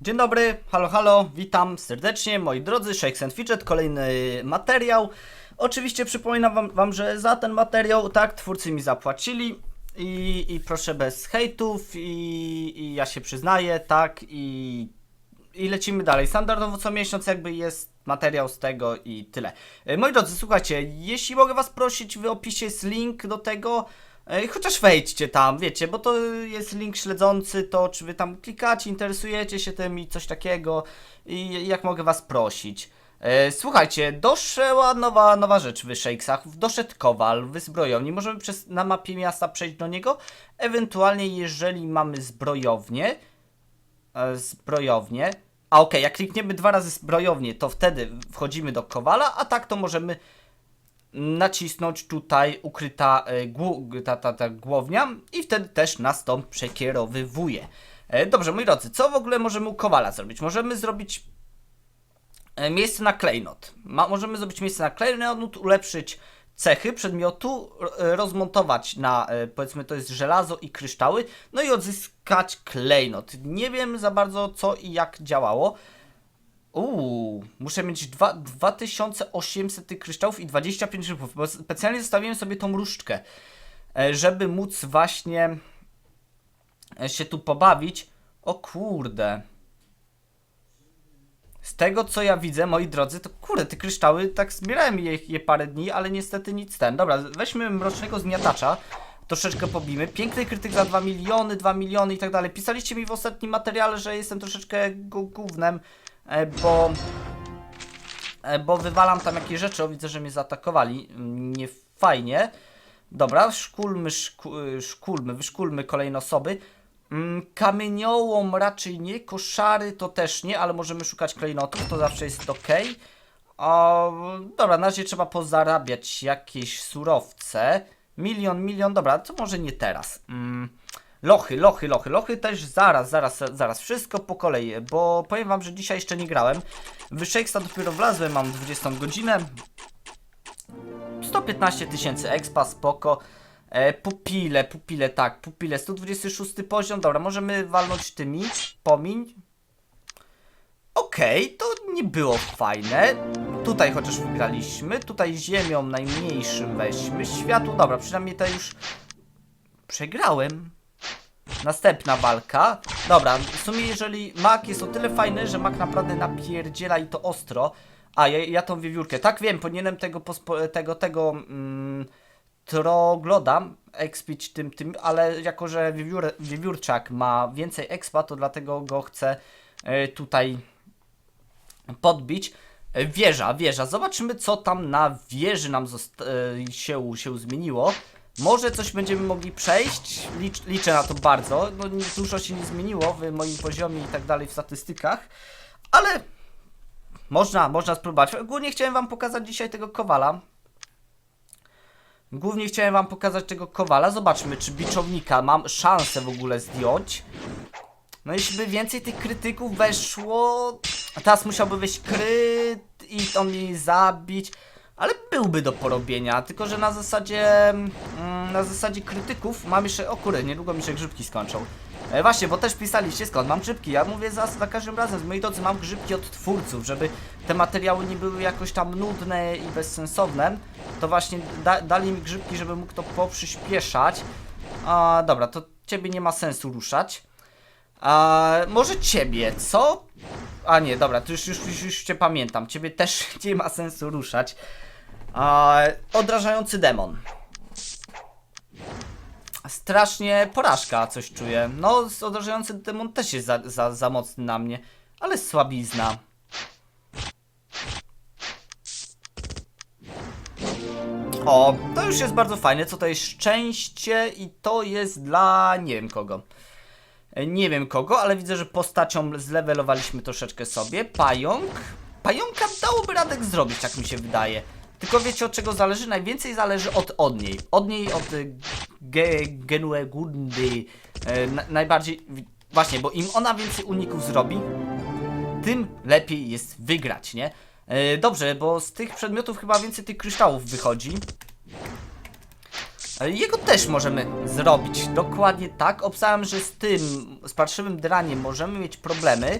Dzień dobry, halo, halo, witam serdecznie, moi drodzy, Shakes and Fidget, kolejny materiał. Oczywiście przypominam wam, wam, że za ten materiał, tak, twórcy mi zapłacili i, i proszę bez hejtów i, i ja się przyznaję, tak, i, i lecimy dalej. Standardowo co miesiąc jakby jest materiał z tego i tyle. E, Moi drodzy, słuchajcie, jeśli mogę was prosić, w opisie jest link do tego, Chociaż wejdźcie tam, wiecie, bo to jest link śledzący, to czy wy tam klikacie, interesujecie się tym i coś takiego i jak mogę was prosić. E, słuchajcie, doszła nowa, nowa rzecz w Shakesach, doszedł kowal w zbrojowni, możemy przez, na mapie miasta przejść do niego, ewentualnie jeżeli mamy zbrojownię, e, zbrojownię, a okej, jak klikniemy dwa razy zbrojownię, to wtedy wchodzimy do kowala, a tak to możemy nacisnąć tutaj ukryta e, ta, ta, ta głownia i wtedy też nas to przekierowywuje. E, Dobrze, moi drodzy, co w ogóle możemy u Kowala zrobić? Możemy zrobić e, miejsce na klejnot. Ma, możemy zrobić miejsce na klejnot, ulepszyć cechy przedmiotu, rozmontować na, powiedzmy, to jest żelazo i kryształy, no i odzyskać klejnot. Nie wiem za bardzo co i jak działało. Uuu, muszę mieć dwa- 2800 tych kryształów i 25 rybów, bo specjalnie zostawiłem sobie tą różdżkę, e, żeby móc właśnie e, się tu pobawić. O kurde. Z tego co ja widzę, moi drodzy, to kurde, te kryształy, tak zbierałem je, je parę dni, ale niestety nic ten. Dobra, weźmy mrocznego zmiatacza, troszeczkę pobijmy. Piękny krytyk za 2 miliony, 2 miliony i tak dalej. Pisaliście mi w ostatnim materiale, że jestem troszeczkę gównem, bo e, bo wywalam tam jakieś rzeczy, o widzę, że mnie zaatakowali, Mm, nie fajnie. Dobra, szkulmy, szku, y, szkulmy, wyszkulmy kolejne osoby. Mm, Kamieniołom raczej nie, koszary to też nie, ale możemy szukać klejnotów, to zawsze jest ok. O, dobra, na razie trzeba pozarabiać jakieś surowce. Milion, milion, dobra, to może nie teraz. Mm, lochy, lochy, lochy, lochy też zaraz, zaraz, zaraz, wszystko po kolei, bo powiem wam, że dzisiaj jeszcze nie grałem. W Shakesa dopiero wlazłem, mam 20 godzinę. 115 tysięcy expa, spoko. E, pupile, pupile, tak, pupile, 126 poziom, dobra, możemy walnąć tymi, pomiń. Okej, to nie było fajne. Tutaj chociaż wygraliśmy, tutaj ziemią najmniejszym weźmy, światło, dobra, przynajmniej to już przegrałem. Następna walka. Dobra, w sumie jeżeli mak jest o tyle fajny, że mak naprawdę napierdziela i to ostro. A, ja, ja tą wiewiórkę. Tak wiem, powinienem tego, pospo, tego, tego mm, trogloda expić tym, tym, ale jako, że wiewiór, wiewiórczak ma więcej expa, to dlatego go chcę e, tutaj podbić. E, Wieża, wieża. Zobaczymy, co tam na wieży nam e, się, się zmieniło. Może coś będziemy mogli przejść. Licz, liczę na to bardzo. No, dużo się nie zmieniło w moim poziomie i tak dalej w statystykach, ale można, można spróbować. Ogólnie chciałem wam pokazać dzisiaj tego kowala. Głównie chciałem wam pokazać tego kowala. Zobaczmy, czy biczownika mam szansę w ogóle zdjąć. No jeśli by więcej tych krytyków weszło, teraz musiałby wejść kryt i on mnie zabić, ale byłby do porobienia, tylko że na zasadzie mm, na zasadzie krytyków mam jeszcze, o kurde, niedługo mi się grzybki skończą. E, właśnie, bo też pisaliście skąd mam grzybki, ja mówię za, za każdym razem, moi drodzy, mam grzybki od twórców, żeby te materiały nie były jakoś tam nudne i bezsensowne, to właśnie da, dali mi grzybki, żeby mógł to poprzyspieszać. A, dobra, to ciebie nie ma sensu ruszać. A, może ciebie, co? A nie, dobra, to już, już, już, już cię pamiętam. Ciebie też nie ma sensu ruszać. A, odrażający demon. Strasznie porażka coś czuję. No, odrażający demon też jest za, za, za mocny na mnie, ale słabizna. O, to już jest bardzo fajne. Co to jest szczęście i to jest dla nie wiem kogo. Nie wiem kogo, ale widzę, że postacią zlewelowaliśmy troszeczkę sobie. Pająk. Pająka dałoby radek zrobić, tak mi się wydaje. Tylko wiecie od czego zależy? Najwięcej zależy od, od niej. Od niej, od y, ge, Genue Gundy. E, na, najbardziej... Właśnie, bo im ona więcej uników zrobi, tym lepiej jest wygrać, nie? E, dobrze, bo z tych przedmiotów chyba więcej tych kryształów wychodzi. Jego też możemy zrobić dokładnie tak. Obstałem, że z tym, z parszywym draniem możemy mieć problemy.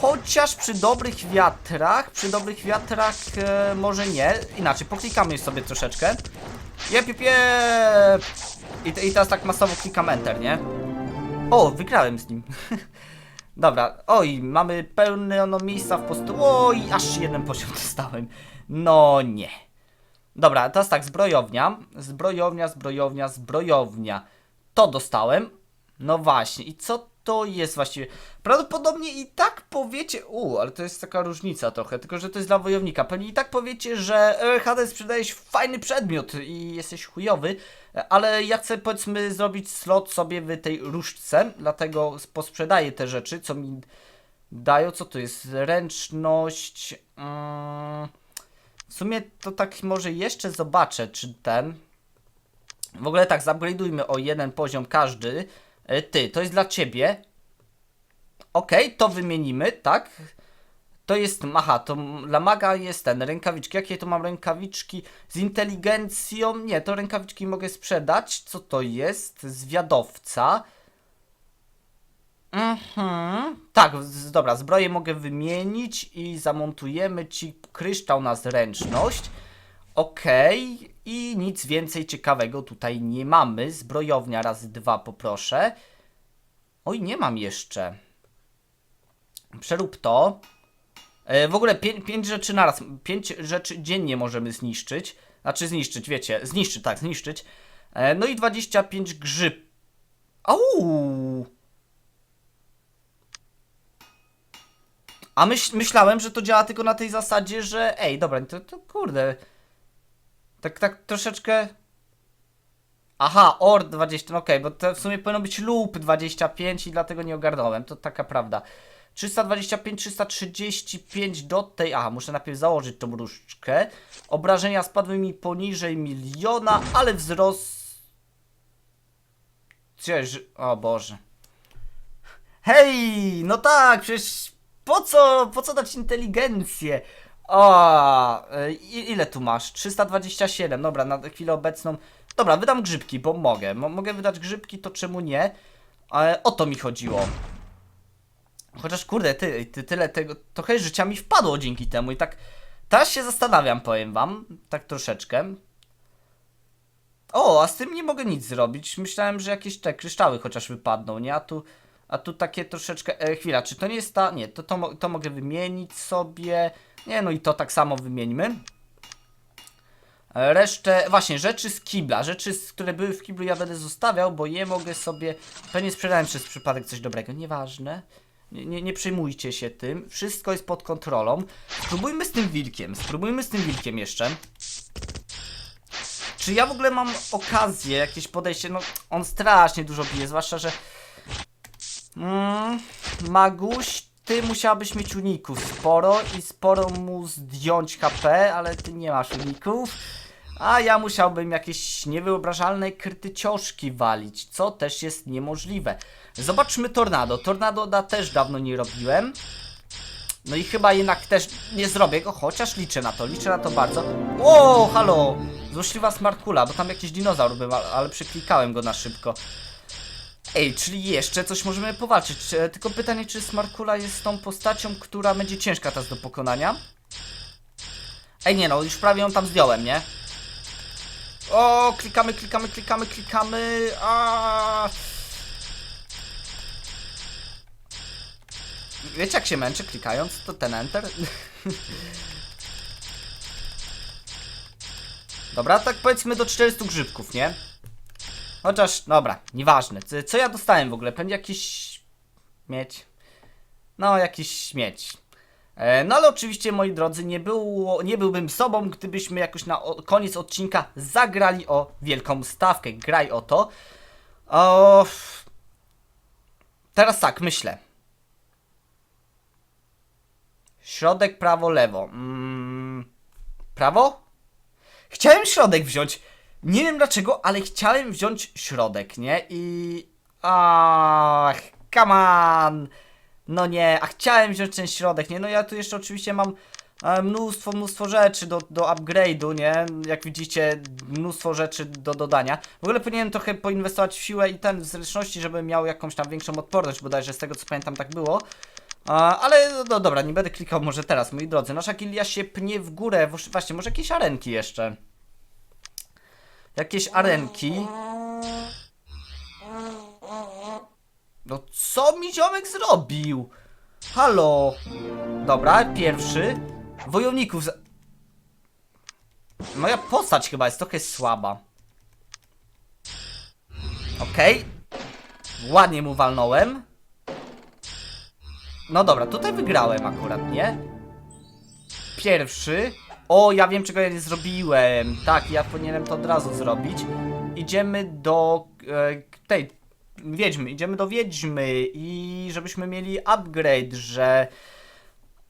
Chociaż przy dobrych wiatrach, przy dobrych wiatrach e, może nie. Inaczej, poklikamy sobie troszeczkę. Jep, jep, jep. I, I teraz tak masowo klikam Enter, nie? O, wygrałem z nim. Dobra, oj, mamy pełne no, miejsca w postu. Oj, aż jeden poziom dostałem. No nie. Dobra, teraz tak, zbrojownia. Zbrojownia, zbrojownia, zbrojownia. To dostałem. No właśnie, i co to jest właściwie? Prawdopodobnie i tak powiecie. U, ale to jest taka różnica trochę, tylko że to jest dla wojownika. Pewnie i tak powiecie, że e, Hades sprzedajesz fajny przedmiot i jesteś chujowy, ale ja chcę powiedzmy zrobić slot sobie w tej różdżce, dlatego posprzedaję te rzeczy, co mi dają. Co to jest? Ręczność. Mm, w sumie to tak może jeszcze zobaczę, czy ten. W ogóle tak, zupgrade'ujmy o jeden poziom każdy. E, Ty, to jest dla ciebie. Okej, to wymienimy, tak? To jest, aha, to dla maga jest ten, rękawiczki. Jakie to mam rękawiczki? Z inteligencją? Nie, to rękawiczki mogę sprzedać. Co to jest? Zwiadowca. Mhm. Tak, dobra, zbroję mogę wymienić i zamontujemy ci kryształ na zręczność. Okej, i nic więcej ciekawego tutaj nie mamy. Zbrojownia razy dwa poproszę. Oj, nie mam jeszcze. Przerób to. E, w ogóle pię pięć rzeczy naraz. Pięć rzeczy dziennie możemy zniszczyć. Znaczy zniszczyć, wiecie. Zniszczyć, tak, zniszczyć. E, no i 25 grzyb. Au! A myśl, myślałem, że to działa tylko na tej zasadzie, że ej, dobra, to, to kurde. Tak, tak troszeczkę. Aha, OR 20, no okej, bo to w sumie powinno być loop 25 i dlatego nie ogarnąłem, to taka prawda. 325, 335 do tej. Aha, muszę najpierw założyć tą różdżkę. Obrażenia spadły mi poniżej miliona, ale wzrost. Cześć, o Boże. Hej, no tak, przecież po co, po co dać inteligencję? O, e, ile tu masz? 327, dobra, na chwilę obecną. Dobra, wydam grzybki, bo mogę. Mo mogę wydać grzybki, to czemu nie? Ale o to mi chodziło. Chociaż kurde, ty, ty tyle tego, trochę życia mi wpadło dzięki temu i tak teraz się zastanawiam, powiem wam, tak troszeczkę. O, a z tym nie mogę nic zrobić. Myślałem, że jakieś te kryształy chociaż wypadną, nie? A tu, a tu takie troszeczkę. E, chwila, czy to nie jest ta. Nie, to, to, to mogę wymienić sobie. Nie, no i to tak samo wymieńmy. Resztę, właśnie, rzeczy z kibla. Rzeczy, które były w kiblu, ja będę zostawiał, bo je mogę sobie. Pewnie sprzedałem przez przypadek coś dobrego. Nieważne. Nie, nie, nie przejmujcie się tym. Wszystko jest pod kontrolą. Spróbujmy z tym wilkiem. Spróbujmy z tym wilkiem jeszcze. Czy ja w ogóle mam okazję, jakieś podejście? No, on strasznie dużo bije, zwłaszcza, że. Mm, Maguś, ty musiałabyś mieć uników sporo i sporo mu zdjąć HP, ale ty nie masz uników. A ja musiałbym jakieś niewyobrażalne krytycioszki walić, co też jest niemożliwe. Zobaczmy Tornado. Tornado da też dawno nie robiłem. No i chyba jednak też nie zrobię go, chociaż liczę na to, liczę na to bardzo. O, halo! Złośliwa smarkula, bo tam jakiś dinozaur był, ale, przeklikałem go na szybko. Ej, czyli jeszcze coś możemy powalczyć. E, Tylko pytanie, czy Smarkula jest tą postacią, która będzie ciężka teraz do pokonania? Ej, nie no, już prawie ją tam zdjąłem, nie? O, klikamy, klikamy, klikamy, klikamy. A. Wiecie jak się męczę klikając? To ten enter. Dobra, tak powiedzmy do 400 grzybków, nie? Chociaż, dobra, nieważne. Co, co ja dostałem w ogóle? Pewnie jakiś śmieć. No, jakiś śmieć. E, no ale oczywiście, moi drodzy, nie, było, nie byłbym sobą, gdybyśmy jakoś na o, koniec odcinka zagrali o wielką stawkę. Graj o to. O... Teraz tak, myślę. Środek, prawo, lewo. Mm, prawo? Chciałem środek wziąć. Nie wiem dlaczego, ale chciałem wziąć środek, nie? I. Ach, come on! No nie, a chciałem wziąć ten środek, nie? No ja tu jeszcze oczywiście mam e, mnóstwo, mnóstwo rzeczy do, do upgrade'u, nie? Jak widzicie, mnóstwo rzeczy do dodania. W ogóle powinienem trochę poinwestować w siłę i ten w zręczności, żeby miał jakąś tam większą odporność, bodajże z tego co pamiętam tak było. A, ale no, dobra, nie będę klikał może teraz, moi drodzy. Nasza gilia się pnie w górę. Właśnie, może jakieś arenki jeszcze. Jakieś arenki. No co mi ziomek zrobił? Halo. Dobra, pierwszy. Wojowników. Za... Moja postać chyba jest trochę słaba. Okej. Ładnie mu walnąłem. No dobra, tutaj wygrałem akurat, nie? Pierwszy. O, ja wiem czego ja nie zrobiłem. Tak, ja powinienem to od razu zrobić. Idziemy do e, tej wiedźmy, idziemy do wiedźmy i żebyśmy mieli upgrade, że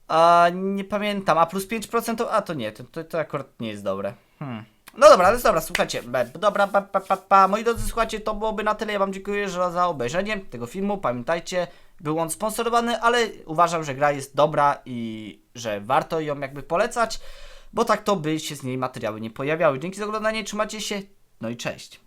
a, nie pamiętam, a plus 5% to, a to nie, to, to, to akurat nie jest dobre. Hmm. No dobra, ale dobra, słuchajcie, dobra, pa, pa, pa, pa. moi drodzy, słuchajcie, to byłoby na tyle, ja wam dziękuję że za obejrzenie tego filmu, pamiętajcie, był on sponsorowany, ale uważam, że gra jest dobra i że warto ją jakby polecać, bo tak to by się z niej materiały nie pojawiały. Dzięki za oglądanie, trzymajcie się, no i cześć.